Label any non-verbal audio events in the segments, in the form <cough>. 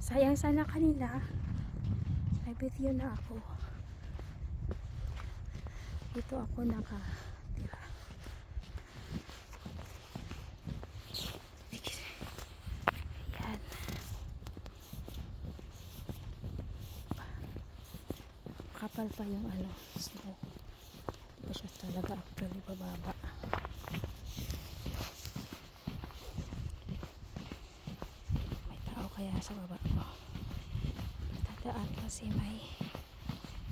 Sayang sana kanila. May video na ako. Dito ako nakatira. Ayan. Kapal pa yung ano, snow. Hindi siya talaga actually bababa. May tao kaya sa baba Tataan kasi may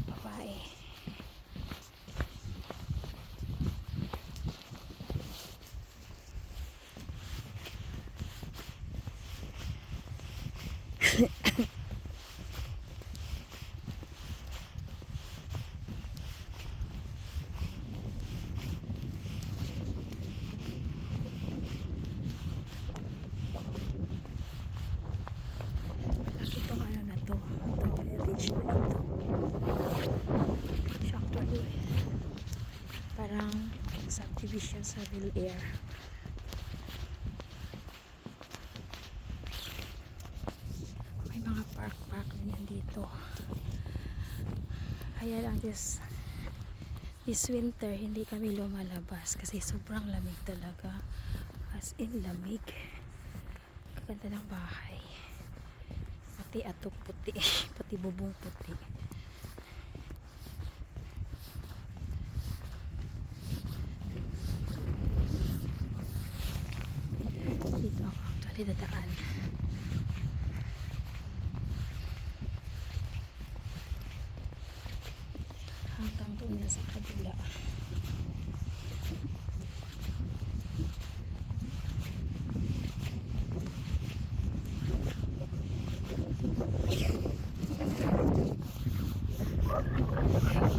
babae. Laki tong ano na to. Ito, ridge na ito. Siya actually, parang subdivision sa Real Air. May mga park-park din yan dito. Kaya lang this, this winter, hindi kami lumalabas kasi sobrang lamig talaga. As in lamig. Kaganda ng bahay pati atok puti pati <laughs> bubong puti dito ako actually dadaan hanggang doon na sa kabila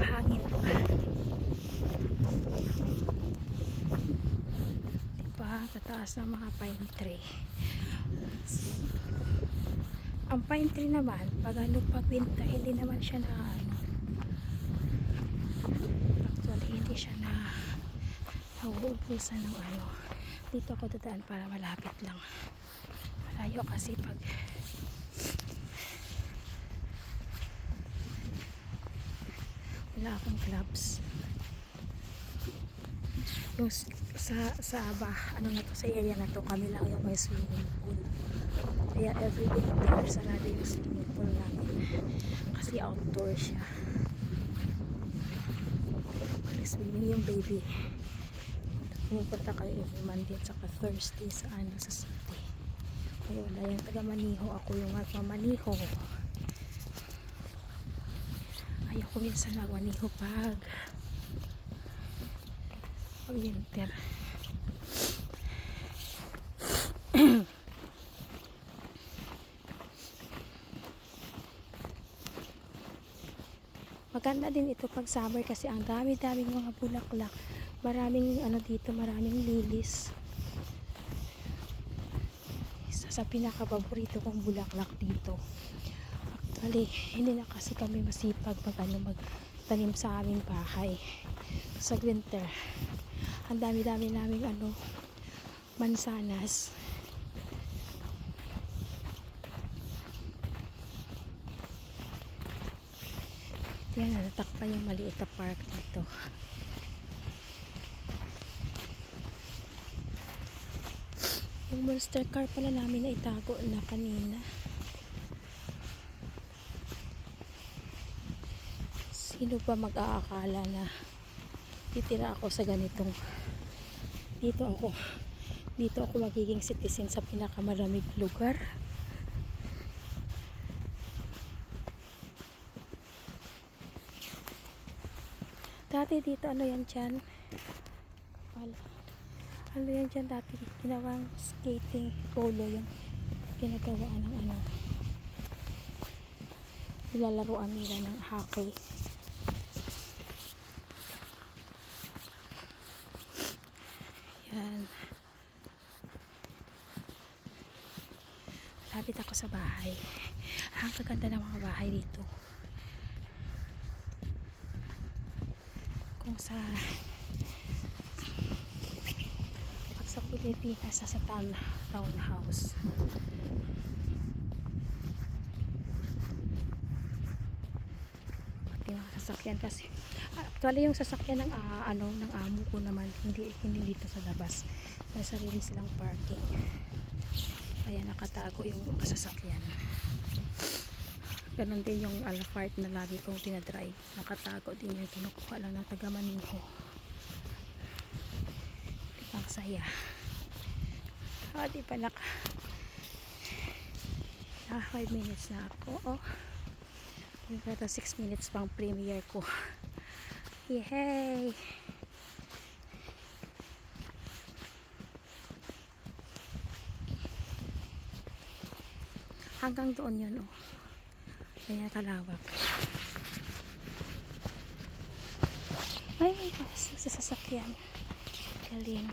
hangin pa tataas ng mga pine tree. Ang pine tree naman pag ano pag winter hindi naman siya na ano actually hindi siya na nauubusan ng ano. Dito ako dadaan para malapit lang. Malayo kasi pag wala akong gloves. Yung sa sa bah, ano na to sa area na to kami lang yung may swimming pool. Kaya every winter sarado yung swimming pool namin. Kasi outdoor siya. Swimming yung baby. Pumupunta kayo every Monday at saka Thursday sa ano sa city. Kaya wala yung taga Maniho ako yung nagmamaniho ayoko minsan magmaniho pag pag winter. Maganda din ito pag summer kasi ang dami daming mga bulaklak. Maraming ano dito maraming lilis. Isa sa pinaka paborito kong bulaklak dito. Actually hindi na kasi kami masipag mag ano magtanim sa aming bahay. Sa winter ang dami dami naming ano mansanas. Yan natatakpan yung maliit na park dito. Yung monster car pala namin na itago na kanina. Sino ba mag-aakala na titira ako sa ganitong dito ako dito ako magiging citizen sa pinakamaraming lugar. Dati dito ano yan dyan? Wala. Ano yan dyan dati? Ginawang skating polo yung ginagawaan ng ano. Nilalaroan nila ng hockey nakita ko sa bahay. Ang kaganda ng mga bahay dito. Kung sa pag sa Pilipinas sa town, townhouse. Pati mga sasakyan kasi actually yung sasakyan ng uh, ano ng amo ko naman hindi hindi dito sa labas. May sarili silang parking kaya nakatago yung sasakyan Ganon din yung Alphard na lagi kong tinadrive. Nakatago din yung kinukuha lang ng taga Maniho. Ang saya? Ah, di pa naka... Ah, 5 minutes na ako. Oh. Kata 6 minutes pang premiere ko. Yay! Hanggang doon yun, oh. Kaya kalawak. Ay, sa sasakyan. Galing.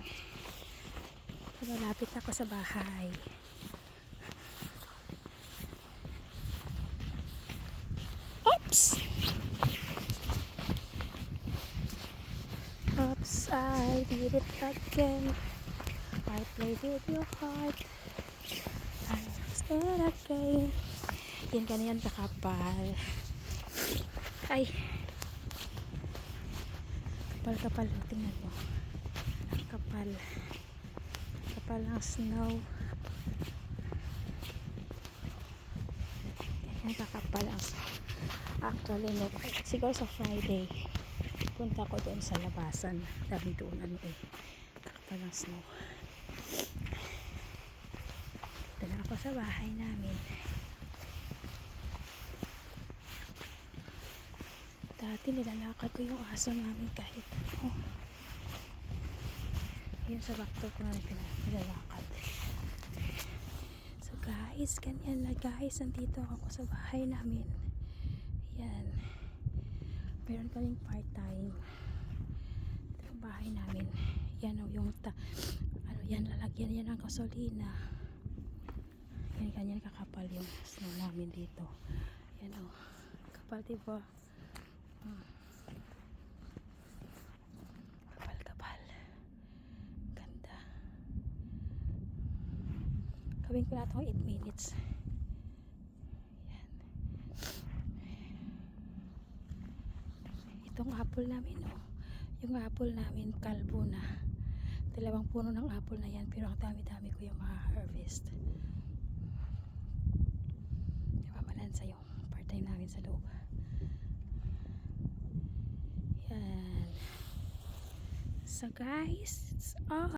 Malapit ako sa bahay. Oops! Oops, I did it again. I played with your heart. I said again. Yan ganyan kakapal. Ay. Kapal kapal. Tingnan mo. Kapal. Kapal ng snow. Yan kakapal ang Actually, no, siguro sa Friday, punta ko doon sa labasan. Dami doon ano eh. Kakapal ng snow. Dito na sa bahay namin. Dati nilalakad ko yung aso namin kahit ano. Yun sa bakto ko na pinag- nilalakad. So guys, ganyan na guys. Nandito ako sa bahay namin. Yan. Meron kaming part-time. Ito yung bahay namin. Yan yung ta ano yan lalagyan yan ng gasolina. Yan ganyan kakapal yung snow namin dito. Yan o. Kapal diba? Kapal, kapal. Ganda. Gawin ko na itong 8 minutes. Yan. Itong apple namin, oh. Yung apple namin, kalbo na. Dalawang puno ng apple na yan, pero ang dami-dami ko yung ma-harvest. Diba, yung part-time namin sa loob. Yan. So guys, it's all.